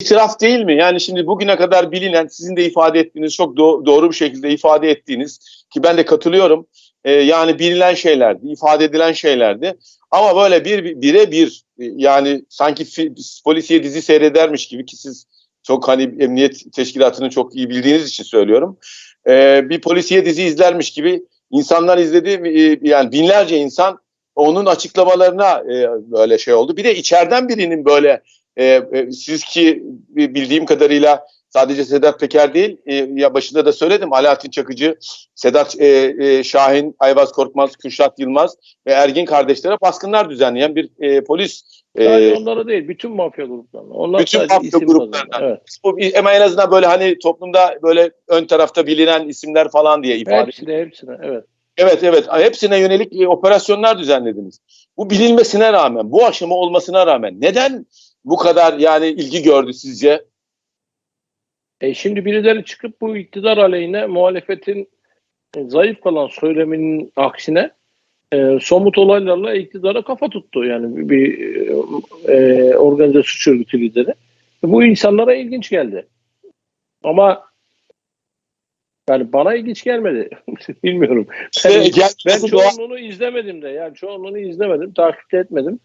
itiraf değil mi? Yani şimdi bugüne kadar bilinen, sizin de ifade ettiğiniz, çok do- doğru bir şekilde ifade ettiğiniz ki ben de katılıyorum. Ee, yani bilinen şeylerdi, ifade edilen şeylerdi. Ama böyle bir bire bir e, yani sanki polisiye dizi seyredermiş gibi ki siz çok hani emniyet teşkilatını çok iyi bildiğiniz için söylüyorum. Ee, bir polisiye dizi izlermiş gibi insanlar izledi. e, yani binlerce insan onun açıklamalarına e, böyle şey oldu. Bir de içeriden birinin böyle e, e, siz ki bildiğim kadarıyla sadece Sedat Peker değil, e, ya başında da söyledim Alaaddin Çakıcı, Sedat e, e, Şahin, Ayvaz Korkmaz, Kürşat Yılmaz ve Ergin kardeşlere baskınlar düzenleyen bir e, polis. e, Sadece onlara değil, bütün mafya gruplarına. Onlar Bütün mafya gruplarına. Evet. bu, ama en azından böyle hani toplumda böyle ön tarafta bilinen isimler falan diye ifade Hepsine, hepsine, evet. Evet evet hepsine yönelik e, operasyonlar düzenlediniz. Bu bilinmesine rağmen, bu aşama olmasına rağmen neden bu kadar yani ilgi gördü sizce? E şimdi birileri çıkıp bu iktidar aleyhine muhalefetin e, zayıf kalan söyleminin aksine e, somut olaylarla iktidara kafa tuttu. Yani bir, e, e, organize suç örgütü lideri. Bu insanlara ilginç geldi. Ama yani bana ilginç gelmedi. Bilmiyorum. İşte Ben, gel- ben doğal- çoğunluğunu izlemedim de. Yani çoğunluğunu izlemedim. Takip etmedim.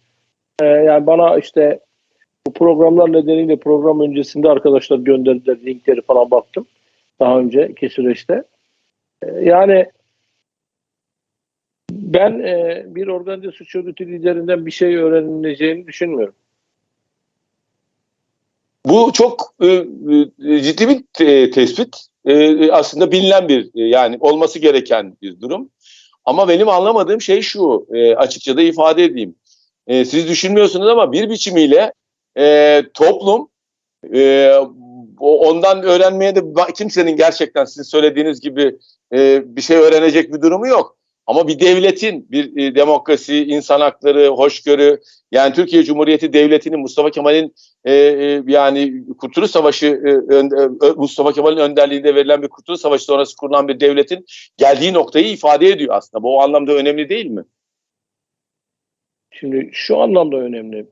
E, yani bana işte programlar nedeniyle program öncesinde arkadaşlar gönderdiler linkleri falan baktım. Daha önceki süreçte. Ee, Yani ben e, bir organize suç örgütü liderinden bir şey öğrenileceğini düşünmüyorum. Bu çok e, e, ciddi bir te- tespit. Aslında bilinen bir yani olması gereken bir durum. Ama benim anlamadığım şey şu açıkça da ifade edeyim. Siz düşünmüyorsunuz ama bir biçimiyle e, toplum e, ondan öğrenmeye de kimsenin gerçekten sizin söylediğiniz gibi e, bir şey öğrenecek bir durumu yok. Ama bir devletin, bir e, demokrasi, insan hakları, hoşgörü, yani Türkiye Cumhuriyeti Devleti'nin Mustafa Kemal'in e, e, yani Kurtuluş Savaşı e, e, Mustafa Kemal'in önderliğinde verilen bir Kurtuluş Savaşı sonrası kurulan bir devletin geldiği noktayı ifade ediyor aslında. Bu o anlamda önemli değil mi? Şimdi şu anlamda önemli.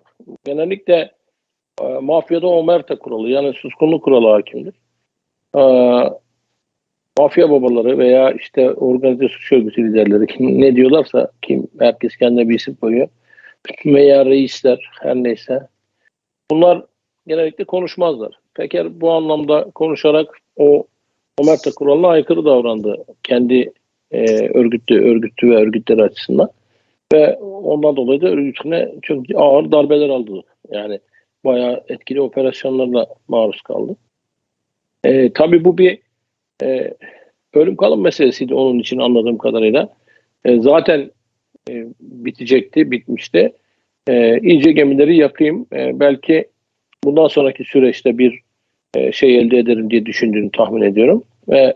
Genellikle e, mafyada omerta kuralı yani suskunluk kuralı hakimdir. E, mafya babaları veya işte organize suç örgütü liderleri kim ne diyorlarsa kim herkes kendine bir isim koyuyor veya reisler her neyse bunlar genellikle konuşmazlar. Peker bu anlamda konuşarak o omerta kuralına aykırı davrandı kendi e, örgütlü örgütü ve örgütleri açısından ve ondan dolayı da örgütüne çok ağır darbeler aldı. Yani bayağı etkili operasyonlarla maruz kaldı. E, tabii bu bir e, ölüm kalım meselesiydi onun için anladığım kadarıyla. E, zaten e, bitecekti, bitmişti. E, iyice gemileri yakayım. E, belki bundan sonraki süreçte bir e, şey elde ederim diye düşündüğünü tahmin ediyorum. Ve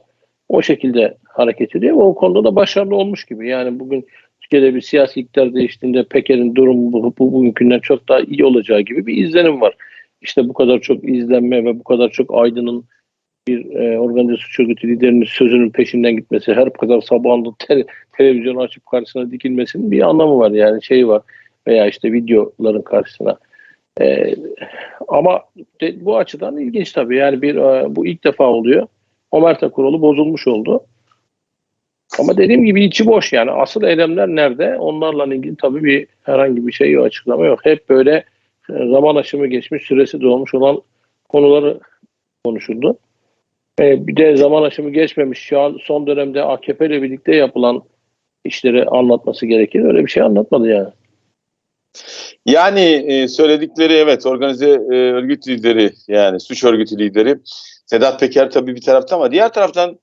o şekilde hareket ediyor. O konuda da başarılı olmuş gibi. Yani bugün Türkiye'de bir siyasi iktidar değiştiğinde Peker'in durumu bu, bu bugünkünden çok daha iyi olacağı gibi bir izlenim var. İşte bu kadar çok izlenme ve bu kadar çok aydının bir e, organize suç örgütü liderinin sözünün peşinden gitmesi, her kadar sabahında te- televizyonu açıp karşısına dikilmesinin bir anlamı var yani şey var veya işte videoların karşısına. E, ama de, bu açıdan ilginç tabii yani bir e, bu ilk defa oluyor. Omerta kuralı bozulmuş oldu. Ama dediğim gibi içi boş yani asıl eylemler nerede? Onlarla ilgili tabii bir herhangi bir şey yok, açıklama yok. Hep böyle e, zaman aşımı geçmiş, süresi dolmuş olan konuları konuşuldu. E, bir de zaman aşımı geçmemiş şu an son dönemde AKP ile birlikte yapılan işleri anlatması gerekir. Öyle bir şey anlatmadı yani. Yani e, söyledikleri evet organize e, örgüt lideri yani suç örgütü lideri Sedat Peker tabii bir tarafta ama diğer taraftan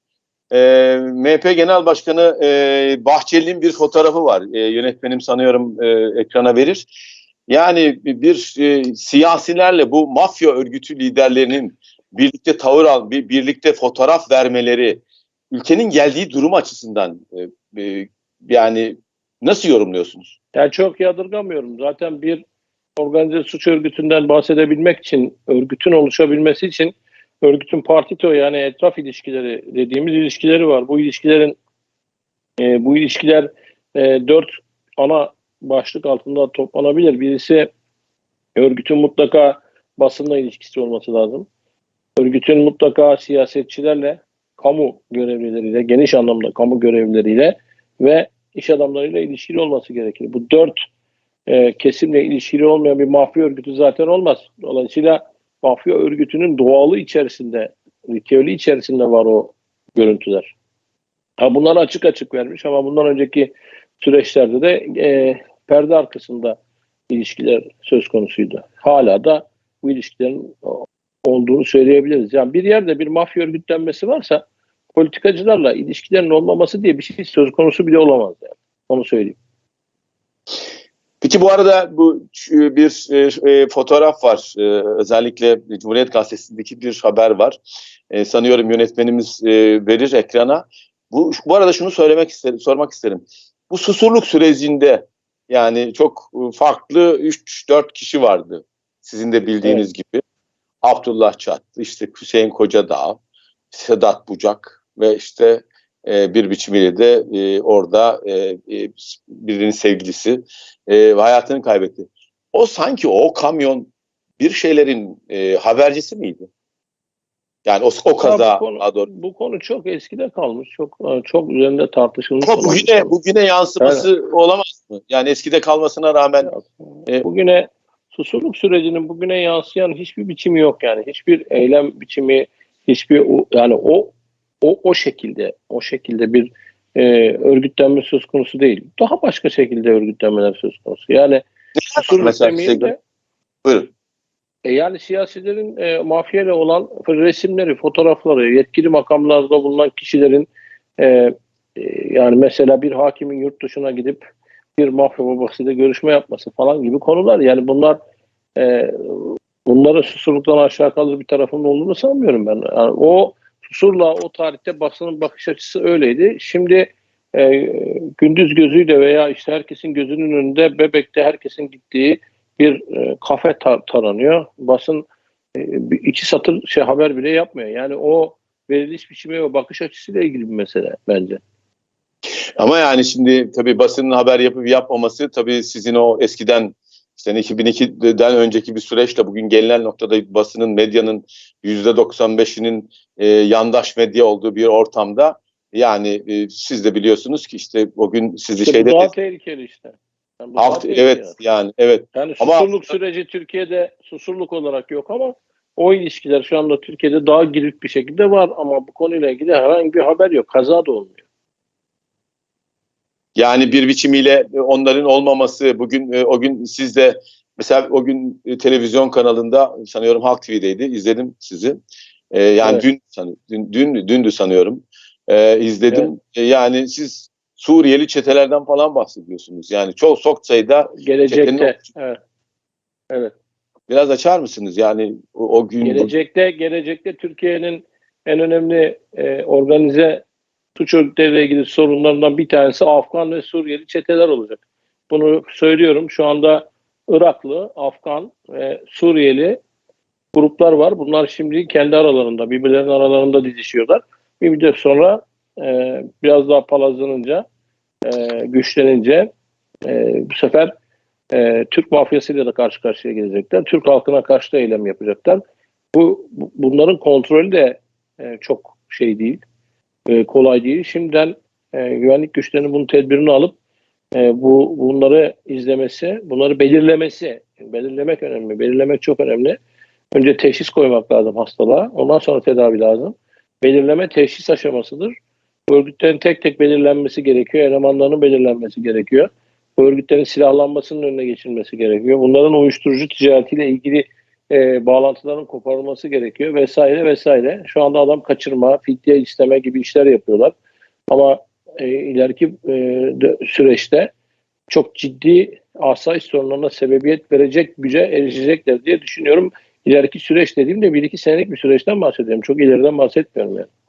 e, MHP Genel Başkanı e, Bahçeli'nin bir fotoğrafı var. E, yönetmenim sanıyorum e, ekrana verir. Yani bir e, siyasilerle bu mafya örgütü liderlerinin birlikte tavır al, bir, birlikte fotoğraf vermeleri ülkenin geldiği durum açısından e, e, yani nasıl yorumluyorsunuz? Yani çok yadırgamıyorum. Zaten bir organize suç örgütünden bahsedebilmek için, örgütün oluşabilmesi için örgütün partito yani etraf ilişkileri dediğimiz ilişkileri var. Bu ilişkilerin e, bu ilişkiler e, dört ana başlık altında toplanabilir. Birisi örgütün mutlaka basınla ilişkisi olması lazım. Örgütün mutlaka siyasetçilerle, kamu görevlileriyle, geniş anlamda kamu görevlileriyle ve iş adamlarıyla ilişkili olması gerekir. Bu dört e, kesimle ilişkili olmayan bir mafya örgütü zaten olmaz. Dolayısıyla mafya örgütünün doğalı içerisinde, ritüeli içerisinde var o görüntüler. Ha bunları açık açık vermiş ama bundan önceki süreçlerde de e, perde arkasında ilişkiler söz konusuydu. Hala da bu ilişkilerin olduğunu söyleyebiliriz. Yani bir yerde bir mafya örgütlenmesi varsa politikacılarla ilişkilerin olmaması diye bir şey söz konusu bile olamaz yani. Onu söyleyeyim. Peki bu arada bu ç- bir e, e, fotoğraf var. E, özellikle Cumhuriyet Gazetesi'ndeki bir haber var. E, sanıyorum yönetmenimiz e, verir ekrana. Bu bu arada şunu söylemek isterim, sormak isterim. Bu susurluk sürecinde yani çok e, farklı 3-4 kişi vardı. Sizin de bildiğiniz gibi. Abdullah Çatlı, işte Hüseyin Kocadağ, Sedat Bucak ve işte e, bir biçimiyle de e, orada e, e, birinin sevgilisi e, hayatını kaybetti. O sanki o kamyon bir şeylerin e, habercisi miydi? Yani o, o kaza bu, konu, doğru. bu konu çok eskide kalmış. Çok çok üzerinde tartışılmış. Ama bugüne, bugüne yansıması olamaz mı? Yani eskide kalmasına rağmen e, Bugüne susurluk sürecinin bugüne yansıyan hiçbir biçimi yok yani. Hiçbir eylem biçimi, hiçbir yani o o o şekilde o şekilde bir e, örgütlenme söz konusu değil. Daha başka şekilde örgütlenmeler söz konusu. Yani susurluk mesela demeyeyim de buyurun. e yani siyasilerin e, mafyayla olan resimleri, fotoğrafları, yetkili makamlarda bulunan kişilerin e, e, yani mesela bir hakimin yurt dışına gidip bir mafya babasıyla görüşme yapması falan gibi konular. Yani bunlar e, bunları susurluktan aşağı kalır bir tarafının olduğunu sanmıyorum ben. Yani o susurla o tarihte basının bakış açısı öyleydi. Şimdi e, gündüz gözüyle veya işte herkesin gözünün önünde Bebek'te herkesin gittiği bir e, kafe tar- taranıyor. Basın e, iki satır şey haber bile yapmıyor. Yani o veriliş biçimi ve bakış açısıyla ilgili bir mesele bence. Ama yani şimdi tabii basının haber yapıp yapmaması tabii sizin o eskiden işte 2002'den önceki bir süreçle bugün gelinen noktada basının medyanın %95'inin e, yandaş medya olduğu bir ortamda yani e, siz de biliyorsunuz ki işte o gün sizi İşte şeyde bu daha tehlikeli işte. Yani bu daha Alt- tehlikeli. evet yani evet Yani Ama- susurluk süreci Türkiye'de susurluk olarak yok ama o ilişkiler şu anda Türkiye'de daha girik bir şekilde var ama bu konuyla ilgili herhangi bir haber yok. Kaza da olmuyor. Yani bir biçimiyle onların olmaması bugün e, o gün siz de mesela o gün e, televizyon kanalında sanıyorum Halk TV'deydi izledim sizi. E, yani Evet. dün, dün dün dündü sanıyorum. E, izledim. E, yani siz Suriyeli çetelerden falan bahsediyorsunuz. Yani çok çok sayıda Gelecekte Çetenin- evet. Evet. biraz açar mısınız? Yani o, o gün Gelecekte gelecekte Türkiye'nin en önemli e, organize suç örgütleriyle ilgili sorunlarından bir tanesi Afgan ve Suriyeli çeteler olacak. Bunu söylüyorum. Şu anda Iraklı, Afgan ve Suriyeli gruplar var. Bunlar şimdi kendi aralarında, birbirlerinin aralarında didişiyorlar. Bir müddet sonra e, biraz daha palazlanınca, e, güçlenince e, bu sefer e, Türk mafyasıyla da karşı karşıya gelecekler. Türk halkına karşı da eylem yapacaklar. Bu- bunların kontrolü de e, çok şey değil, e, kolay değil. Şimdiden e, güvenlik güçlerinin bunun tedbirini alıp e, bu bunları izlemesi, bunları belirlemesi, belirlemek önemli, belirlemek çok önemli. Önce teşhis koymak lazım hastalığa, ondan sonra tedavi lazım. Belirleme teşhis aşamasıdır. Örgütlerin tek tek belirlenmesi gerekiyor, elemanlarının belirlenmesi gerekiyor. Örgütlerin silahlanmasının önüne geçilmesi gerekiyor. Bunların uyuşturucu ticaretiyle ilgili e, bağlantıların koparılması gerekiyor vesaire vesaire. Şu anda adam kaçırma, fidye isteme gibi işler yapıyorlar. Ama e, ileriki e, süreçte çok ciddi asayiş sorunlarına sebebiyet verecek güce erişecekler diye düşünüyorum. İleriki süreç dediğimde bir iki senelik bir süreçten bahsediyorum. Çok ileriden bahsetmiyorum yani.